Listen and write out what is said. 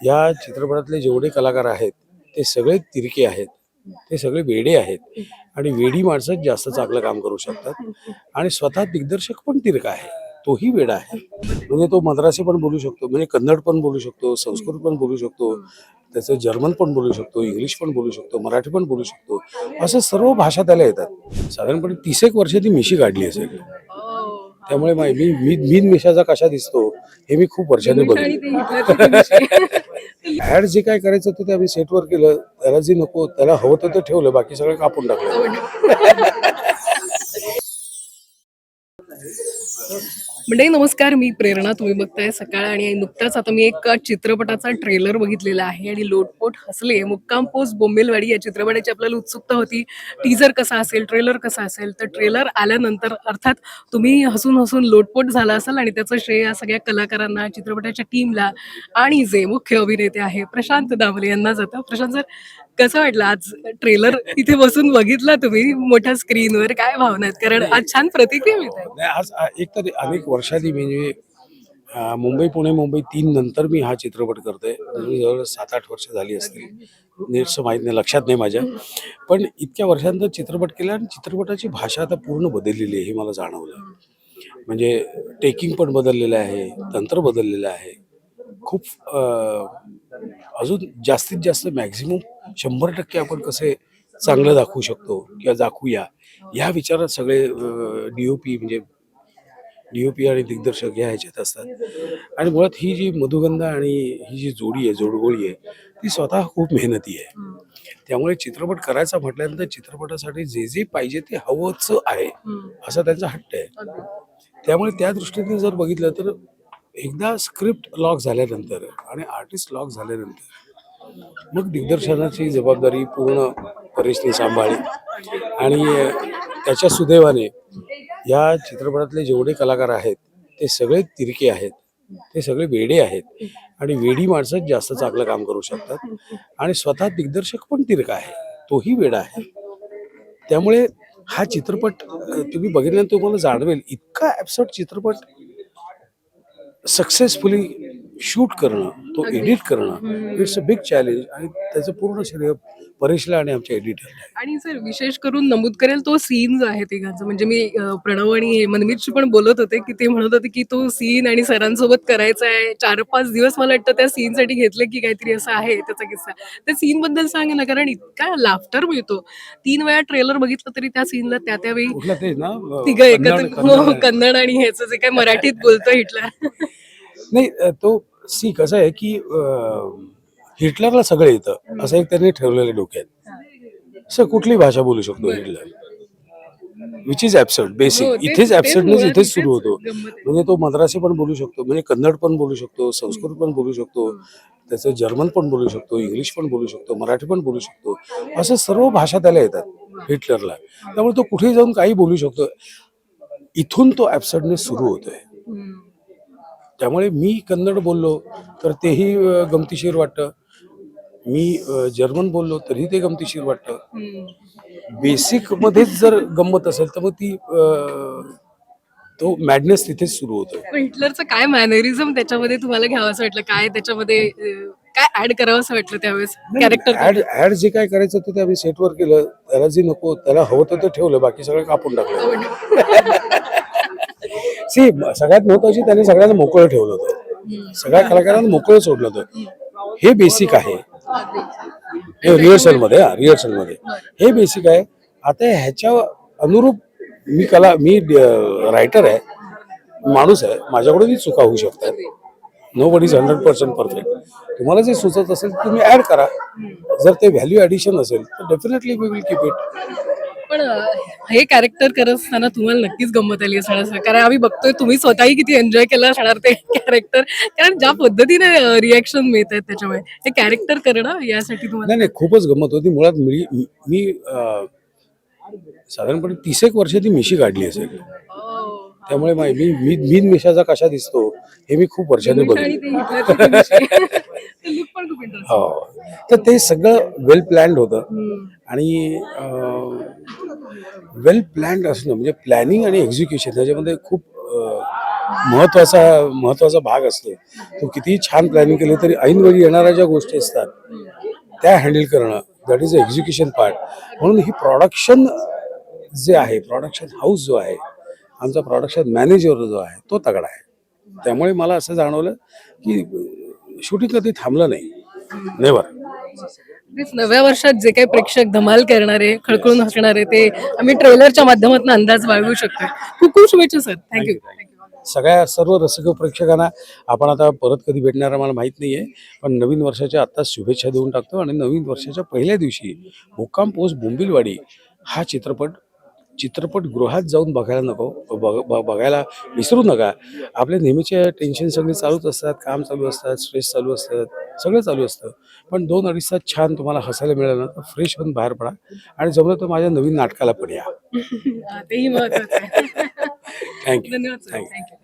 या चित्रपटातले जेवढे कलाकार आहेत ते सगळे तिरके आहेत ते सगळे वेडे आहेत आणि वेडी माणसं जास्त चांगलं काम करू शकतात आणि स्वतः दिग्दर्शक पण तिरका आहे तोही वेडा आहे. म्हणजे तो मद्रासी पण बोलू शकतो म्हणजे कन्नड पण बोलू शकतो संस्कृत पण बोलू शकतो त्याचं जर्मन पण बोलू शकतो इंग्लिश पण बोलू शकतो मराठी पण बोलू शकतो असं सर्व भाषा त्याला येतात. साधारणपणे तीस एक वर्ष ती मिशी काढली असेल. त्यामुळे मा- मीन मिशाचा कशा दिसतो हे मी खूप वर्षांनी बघितलं. ऍड जे काय करायचं होतं ते आम्ही सेटवर केलं. त्याला जे नको त्याला हवं तर ते ठेवलं. बाकी सगळं कापून टाकलं. म्हणजे नमस्कार. मी प्रेरणा तुम्ही बघताय सकाळ आणि नुकताच आता मी एक चित्रपटाचा ट्रेलर बघितलेला आहे आणि लोटपोट हसले. मुक्काम पोस्ट बोंबेलवाडी या चित्रपटाची आपल्याला उत्सुकता होती. टीजर कसा असेल ट्रेलर कसा असेल? तर ट्रेलर आल्यानंतर अर्थात तुम्ही हसून हसून लोटपोट झाला असाल आणि त्याचं श्रेय या सगळ्या कलाकारांना चित्रपटाच्या टीमला आणि जे मुख्य अभिनेते आहे प्रशांत दामले यांना जातं. प्रशांत सर कसं वाटलं आज ट्रेलर इथे बसून बघितला तुम्ही? मोठ्या स्क्रीनवर काय भावना आहेत? कारण आज छान प्रतिक्रिया मिळत आज एक तर अनेक वर्षाधी म्हणजे मुंबई पुणे मुंबई तीन नंतर मी हा चित्रपट करतोय. म्हणजे जवळ सात आठ वर्ष झाली असतील. नीटसं माहीत नाही लक्षात नाही माझ्या. पण इतक्या वर्षांतर चित्रपट केला आणि चित्रपटाची भाषा आता पूर्ण बदललेली आहे हे मला जाणवलं. म्हणजे टेकिंग पण बदललेलं आहे तंत्र बदललेलं आहे. खूप अजून जास्तीत जास्त मॅक्झिमम शंभर टक्के आपण कसे चांगलं दाखवू शकतो किंवा दाखवूया या विचारात सगळे डी ओ पी म्हणजे डी ओ पी आणि दिग्दर्शक या ह्याच्यात असतात. आणि मुळात ही जी मधुगंधा आणि ही जी जोडी आहे जोडगोळी आहे ती स्वतः खूप मेहनती आहे. त्यामुळे चित्रपट करायचा म्हटल्यानंतर चित्रपटासाठी जे जे पाहिजे ते हवंच आहे असा त्यांचा हट्ट आहे. त्यामुळे त्या दृष्टीने जर बघितलं तर एकदा स्क्रिप्ट लॉक झाल्यानंतर आणि आर्टिस्ट लॉक झाल्यानंतर मग दिग्दर्शनाची जबाबदारी पूर्ण परेशने सांभाळली आणि त्याच्या सुदैवाने या चित्रपटातले जेवढे कलाकार आहेत ते सगळे तिरके आहेत ते सगळे वेडे आहेत आणि वेडी माणसं जास्त चांगलं काम करू शकतात आणि स्वतः दिग्दर्शक पण तिरका आहे तोही वेडा आहे. त्यामुळे हा चित्रपट तुम्ही बघितल्यानंतर तुम्हाला जाणवेल इतका ॲब्सर्ड चित्रपट सक्सेसफुली शूट करणं तो एडिट करणं इट्स अ बिग चॅलेंज आणि त्याचं पूर्ण श्रेय परेशला आणि आमच्या एडिटरला आहे आणि सर विशेष करून नमूद करेल तो सीन जो आहे तिघांचा. म्हणजे मी अ, प्रणव आणि मनमीतशी पण बोलत होते की ते म्हणत होते की तो सीन आणि सरांसोबत करायचा आहे. चार पाच दिवस मला वाटतं त्या सीन साठी घेतले की काहीतरी असं आहे त्याचा किस्सा. त्या सीन बद्दल सांग ना कारण इतका लाफ्टर मिळतो. तीन वेळा ट्रेलर बघितलं तरी त्या सीनला त्या त्यावेळी कुठला तेच ना अ, तिघं एकत्र कन्नड- हो, कन्नड- कन्नड आणि ह्याचं जे काय मराठीत बोलतो हिटलर. नाही अ, तो सी कसं आहे की अ, हिटलरला सगळं येतं. असं एक त्यांनी ठेवलेलं डोक्यात. असं कुठली भाषा बोलू शकतो हिटलर? विच इज ऍब्सर्ड हो, बेसिक इथेच मुळात इथेच सुरू होतो. म्हणजे तो मद्रासी पण बोलू शकतो म्हणजे कन्नड पण बोलू शकतो संस्कृत पण बोलू शकतो त्याचं जर्मन पण बोलू शकतो इंग्लिश पण बोलू शकतो मराठी पण बोलू शकतो. असं सर्व भाषा त्याला येतात हिटलरला. त्यामुळे तो कुठेही जाऊन काही बोलू शकतो. इथून तो ऍब्सर्डनेस सुरू होतोय. त्यामुळे मी कन्नड बोललो तर तेही गमतीशीर वाटतं. मी जर्मन बोललो तरी ते गमतीशीर वाटतं. बेसिक मध्येच जर गंमत असेल तर मग ती तो मॅडनेस तिथेच सुरू होतो. हिटलरचं काय मॅनरिझम त्याच्यामध्ये तुम्हाला घ्यावं असं वाटलं? काय त्याच्यामध्ये काय ऍड करावं असं वाटलं त्यावेळेस? कॅरेक्टर ऍड ऍड जे काय करायचं होतं ते आम्ही सेटवर केलं. त्याला जे नको त्याला हवं तर ते ठेवलं. बाकी सगळं कापून टाकलं. सी सगळ्यात महत्वाची त्याने सगळ्यांना मोकळं ठेवलं होतं. सगळ्या कलाकारांना मोकळं सोडलं होतं. हे बेसिक आहे. रिहर्सलमध्ये हा रिहर्सलमध्ये. हे बेसिक आहे. आता ह्याच्या अनुरूप मी कला मी रायटर आहे. माणूस आहे. माझ्याकडूनही चुका होऊ शकतात. Nobody is hundred percent perfect तुम्हाला जे सुचत असेल तुम्ही ऍड करा. जर ते व्हॅल्यू ऍडिशन असेल तर definitely we will keep it पण हे कॅरेक्टर करत असताना तुम्हाला नक्कीच गंमत आली असणार कारण आम्ही बघतोय तुम्ही स्वतःही किती एन्जॉय केलं असणार ते कॅरेक्टर कारण ज्या पद्धतीने रिॲक्शन मिळत आहेत त्याच्यामुळे. हे कॅरेक्टर करणं यासाठी तुम्हाला नाही नाही खूपच गंमत होती. मुळात मी मी साधारणपणे तीस एक वर्ष ती मिशी काढली असेल. त्यामुळे मा- मीन मिशाचा कशा दिसतो हे मी खूप वर्षांनी बघितलं. हो. तर ते सगळं वेल प्लॅन्ड होतं. आणि वेल प्लॅन्ड असणं म्हणजे प्लॅनिंग आणि एक्झिक्युशन ह्याच्यामध्ये खूप महत्त्वाचा महत्त्वाचा भाग असतो. तो कितीही छान प्लॅनिंग केले तरी ऐनवेळी येणाऱ्या ज्या गोष्टी असतात त्या हँडल करणं दॅट इज एक्झिक्युशन पार्ट म्हणून ही प्रोडक्शन जे आहे प्रोडक्शन हाऊस जो आहे आमचा प्रोडक्शन मॅनेजर जो आहे तो तगडा आहे. त्यामुळे मला असं जाणवलं की शूटिंग कधी थांबलं नाही. नेवर नव्या वर्षात जे काही प्रेक्षक धमाल करणारे खळखळून हसणारे ते आम्ही ट्रेलरच्या माध्यमातून अंदाज बाळगू शकतो खूप खूप शुभेच्छा सर थँक्यू सगळ्या सर्व रसिक प्रेक्षकांना आपण आता परत कधी भेटणार आम्हाला माहीत नाही आहे पण नवीन वर्षाच्या आत्ताच शुभेच्छा देऊन टाकतो आणि नवीन वर्षाच्या पहिल्या दिवशी मुक्काम पोस्ट बोंबिलवाडी हा चित्रपट चित्रपटगृहात जाऊन बघायला नको. बघ- बघ- बघायला विसरू नका. आपले नेहमीचे टेन्शन सगळे चालूच असतात. काम चालू असतात स्ट्रेस चालू असतात. सगळं चालू असतं. पण दोन अडीच तास छान तुम्हाला हसायला मिळालं तर फ्रेश होऊन बाहेर पडा. आणि जमलं तर माझ्या नवीन नाटकाला पण या. तेही महत्वाचं आहे. थँक्यू धन्यवाद सर थँक्यू थँक्यू